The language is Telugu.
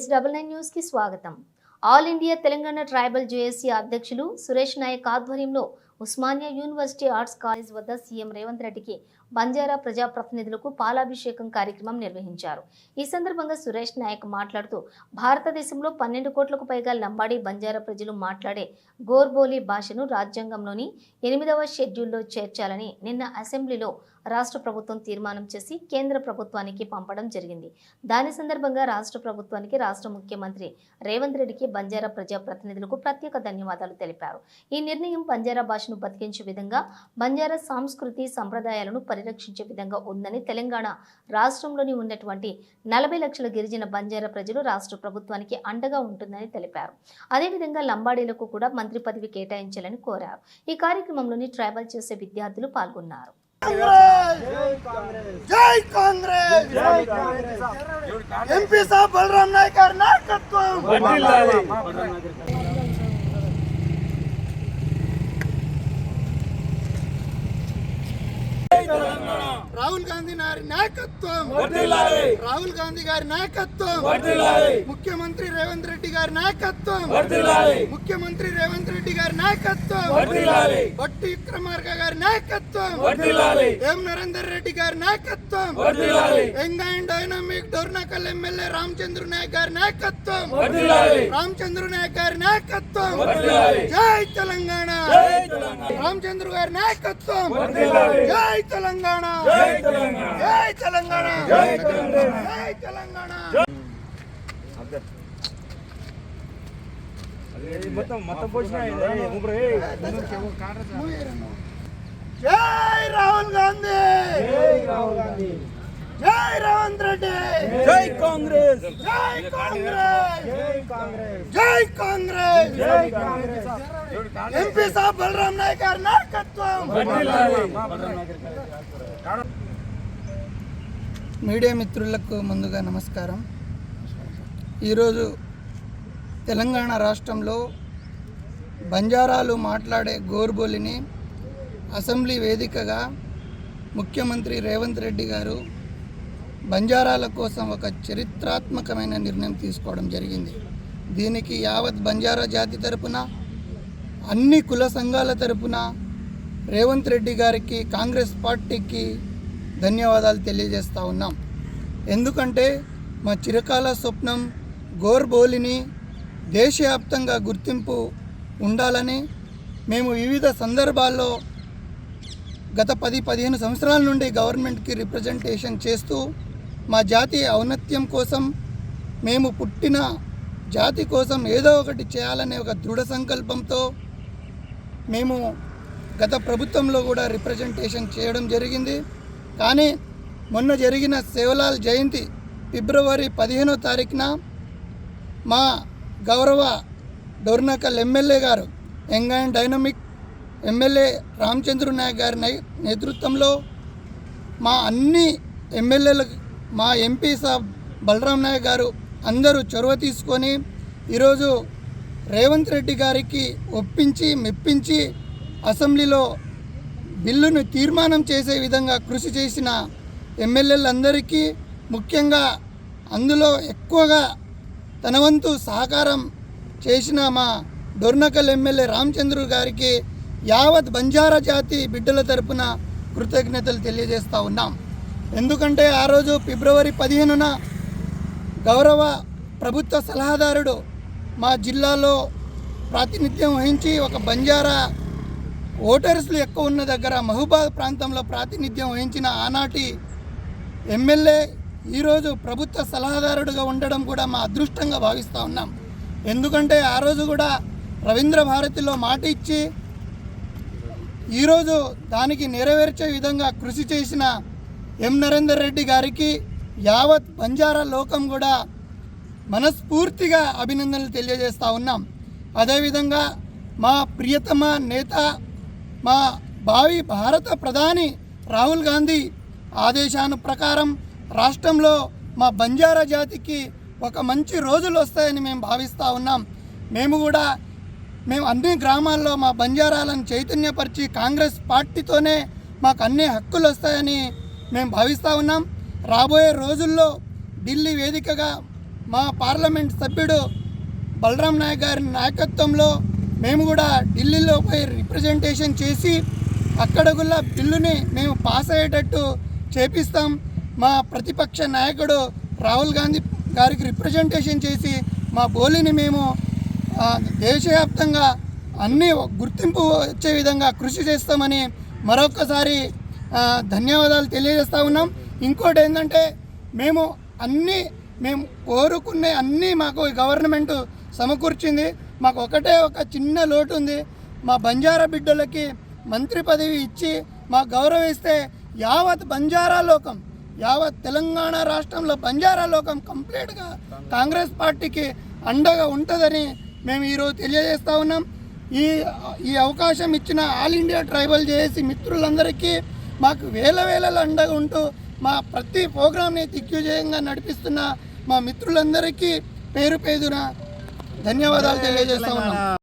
ఎస్ డబల్ నైన్ న్యూస్కి స్వాగతం. All India Telangana tribal JAC అధ్యక్షులు సురేష్ నాయక్ ఆధ్వర్యంలో ఉస్మానియా యూనివర్సిటీ ఆర్ట్స్ కాలేజ్ వద్ద సీఎం రేవంత్ రెడ్డికి బంజారా ప్రజాప్రతినిధులకు పాలాభిషేకం కార్యక్రమం నిర్వహించారు. ఈ సందర్భంగా సురేష్ నాయక్ మాట్లాడుతూ భారతదేశంలో పన్నెండు కోట్లకు పైగా లంబాడి బంజారా ప్రజలు మాట్లాడే గోర్బోలీ భాషను రాజ్యాంగంలోని ఎనిమిదవ షెడ్యూల్లో చేర్చాలని నిన్న అసెంబ్లీలో రాష్ట్ర ప్రభుత్వం తీర్మానం చేసి కేంద్ర ప్రభుత్వానికి పంపడం జరిగింది. దాని సందర్భంగా రాష్ట్ర ప్రభుత్వానికి రాష్ట్ర ముఖ్యమంత్రి రేవంత్ రెడ్డికి బంజారా ప్రజాప్రతినిధులకు ప్రత్యేక ధన్యవాదాలు తెలిపారు. ఈ నిర్ణయం బంజారా భాషను బతికించే విధంగా బంజారా సంస్కృతి సంప్రదాయాలను పరిరక్షించే విధంగా ఉందని తెలంగాణ రాష్ట్రంలోని ఉన్నటువంటి నలభై లక్షల గిరిజన బంజారా ప్రజలు రాష్ట్ర ప్రభుత్వానికి అండగా ఉంటుందని తెలిపారు. అదేవిధంగా లంబాడీలకు కూడా మంత్రి పదవి కేటాయించాలని కోరారు. ఈ కార్యక్రమంలోని ట్రైబల్ చేసే విద్యార్థులు పాల్గొన్నారు. జై కాంగ్రెస్! ఎంపీ సాబ్ బలరాం నాయక్ గారి నాయకత్వం! రాహుల్ గాంధీ గారి నాయకత్వం. రాహుల్ గాంధీ గారి నాయకత్వం. ముఖ్యమంత్రి రేవంత్ రెడ్డి గారి నాయకత్వం. ముఖ్యమంత్రి రేవంత్ రెడ్డి గారి నాయకత్వం. బట్టి విక్రమార్క గారి నాయకత్వం. ఎం నరేందర్ రెడ్డి గారి నాయకత్వం. Young and dynamic Dornakal MLA Ramachandra Nayak గారి నాయకత్వం. రామచంద్ర నాయక్ గారి నాయకత్వం. జై తెలంగాణ. రామచంద్ర గారి నాయకత్వం. జై తెలంగాణ. జై తెలంగాణ. జై తెలంగాణ. మొత్తం మొత్తం పోసిన జై రాహుల్ గాంధీ. జై రేవంత్ రెడ్డి! జై కాంగ్రెస్! జై కాంగ్రెస్! జై కాంగ్రెస్! ఎంపీ సాబ్ బలరాం నాయక్ గారి నాయకత్వం! మీడియా మిత్రులకు ముందుగా నమస్కారం. ఈరోజు తెలంగాణ రాష్ట్రంలో బంజారాలు మాట్లాడే గోర్బోలిని అసెంబ్లీ వేదికగా ముఖ్యమంత్రి రేవంత్ రెడ్డి గారు బంజారాల కోసం ఒక చరిత్రాత్మకమైన నిర్ణయం తీసుకోవడం జరిగింది. దీనికి యావత్ బంజారా జాతి తరపున అన్ని కుల సంఘాల తరపున రేవంత్ రెడ్డి గారికి కాంగ్రెస్ పార్టీకి ధన్యవాదాలు తెలియజేస్తూ ఉన్నాం. ఎందుకంటే మా చిరకాల స్వప్నం గోర్బోలిని దేశవ్యాప్తంగా గుర్తింపు ఉండాలని మేము వివిధ సందర్భాల్లో గత పది పదిహేను సంవత్సరాల నుండి గవర్నమెంట్కి రిప్రజెంటేషన్ చేస్తూ మా జాతి ఔన్నత్యం కోసం మేము పుట్టిన జాతి కోసం ఏదో ఒకటి చేయాలనే ఒక దృఢ సంకల్పంతో మేము గత ప్రభుత్వంలో కూడా రిప్రజెంటేషన్ చేయడం జరిగింది. కానీ మొన్న జరిగిన సేవలాల్ జయంతి ఫిబ్రవరి పదిహేనో తారీఖున మా గౌరవ డోర్నకల్ ఎమ్మెల్యే గారు young and dynamic MLA Ramachandra Nayak గారి నేతృత్వంలో మా అన్ని ఎమ్మెల్యేలకు మా ఎంపీ సాబ్ బలరాం నాయక్ గారు అందరూ చొరవ తీసుకొని ఈరోజు రేవంత్ రెడ్డి గారికి ఒప్పించి మెప్పించి అసెంబ్లీలో బిల్లును తీర్మానం చేసే విధంగా కృషి చేసిన ఎమ్మెల్యేలందరికీ ముఖ్యంగా అందులో ఎక్కువగా తన వంతు సహకారం చేసిన మా దొర్నకల్ ఎమ్మెల్యే రామచంద్రు గారికి యావత్ బంజారా జాతి బిడ్డల తరపున కృతజ్ఞతలు తెలియజేస్తూ ఉన్నాం. ఎందుకంటే ఆ రోజు ఫిబ్రవరి పదిహేనున గౌరవ ప్రభుత్వ సలహాదారుడు మా జిల్లాలో ప్రాతినిధ్యం వహించి ఒక బంజారా ఓటర్స్లు ఎక్కువ ఉన్న దగ్గర మహబూబాద్ ప్రాంతంలో ప్రాతినిధ్యం వహించిన ఆనాటి ఎమ్మెల్యే ఈరోజు ప్రభుత్వ సలహాదారుడుగా ఉండడం కూడా మా అదృష్టంగా భావిస్తూ ఉన్నాం. ఎందుకంటే ఆ రోజు కూడా రవీంద్ర భారతిలో మాట ఇచ్చి ఈరోజు దానికి నెరవేర్చే విధంగా కృషి చేసిన ఎం నరేందర్ రెడ్డి గారికి యావత్ బంజారా లోకం కూడా మనస్ఫూర్తిగా అభినందనలు తెలియజేస్తూ ఉన్నాం. అదేవిధంగా మా ప్రియతమ నేత మా భావి భారత ప్రధాని రాహుల్ గాంధీ ఆదేశాను ప్రకారం రాష్ట్రంలో మా బంజారా జాతికి ఒక మంచి రోజులు వస్తాయని మేము భావిస్తూ ఉన్నాం. మేము కూడా మేము అన్ని గ్రామాల్లో మా బంజారాలను చైతన్యపరిచి కాంగ్రెస్ పార్టీతోనే మాకు అన్ని హక్కులు వస్తాయని మేము భావిస్తూ ఉన్నాం. రాబోయే రోజుల్లో ఢిల్లీ వేదికగా మా పార్లమెంట్ సభ్యుడు బలరాం నాయక్ గారి నాయకత్వంలో మేము కూడా ఢిల్లీలో పోయి రిప్రజెంటేషన్ చేసి అక్కడ కూడా బిల్లుని మేము పాస్ అయ్యేటట్టు చేపిస్తాం. మా ప్రతిపక్ష నాయకుడు రాహుల్ గాంధీ గారికి రిప్రజెంటేషన్ చేసి మా బోలిని మేము దేశవ్యాప్తంగా అన్ని గుర్తింపు వచ్చే విధంగా కృషి చేస్తామని మరొకసారి ధన్యవాదాలు తెలియజేస్తా ఉన్నాం. ఇంకోటి ఏంటంటే మేము అన్నీ మేము కోరుకునే అన్నీ మాకు గవర్నమెంటు గవర్నమెంట్ సమకూర్చింది. మాకు ఒకటే ఒక చిన్న లోటు ఉంది. మా బంజారా బిడ్డలకి మంత్రి పదవి ఇచ్చి మాకు గౌరవిస్తే యావత్ బంజారా లోకం యావత్ తెలంగాణ రాష్ట్రంలో బంజారా లోకం కంప్లీట్గా కాంగ్రెస్ పార్టీకి అండగా ఉంటుందని మేము ఈరోజు తెలియజేస్తా ఉన్నాం. ఈ ఈ అవకాశం ఇచ్చిన ఆల్ ఇండియా ట్రైబల్ చేసి మిత్రులందరికీ మాకు వేల వేల అండగా ఉంటూ మా ప్రతి ప్రోగ్రామ్ని దిగ్విజయంగా నడిపిస్తున్న మా మిత్రులందరికీ పేరు పేరున ధన్యవాదాలు తెలియజేస్తా ఉన్నాం.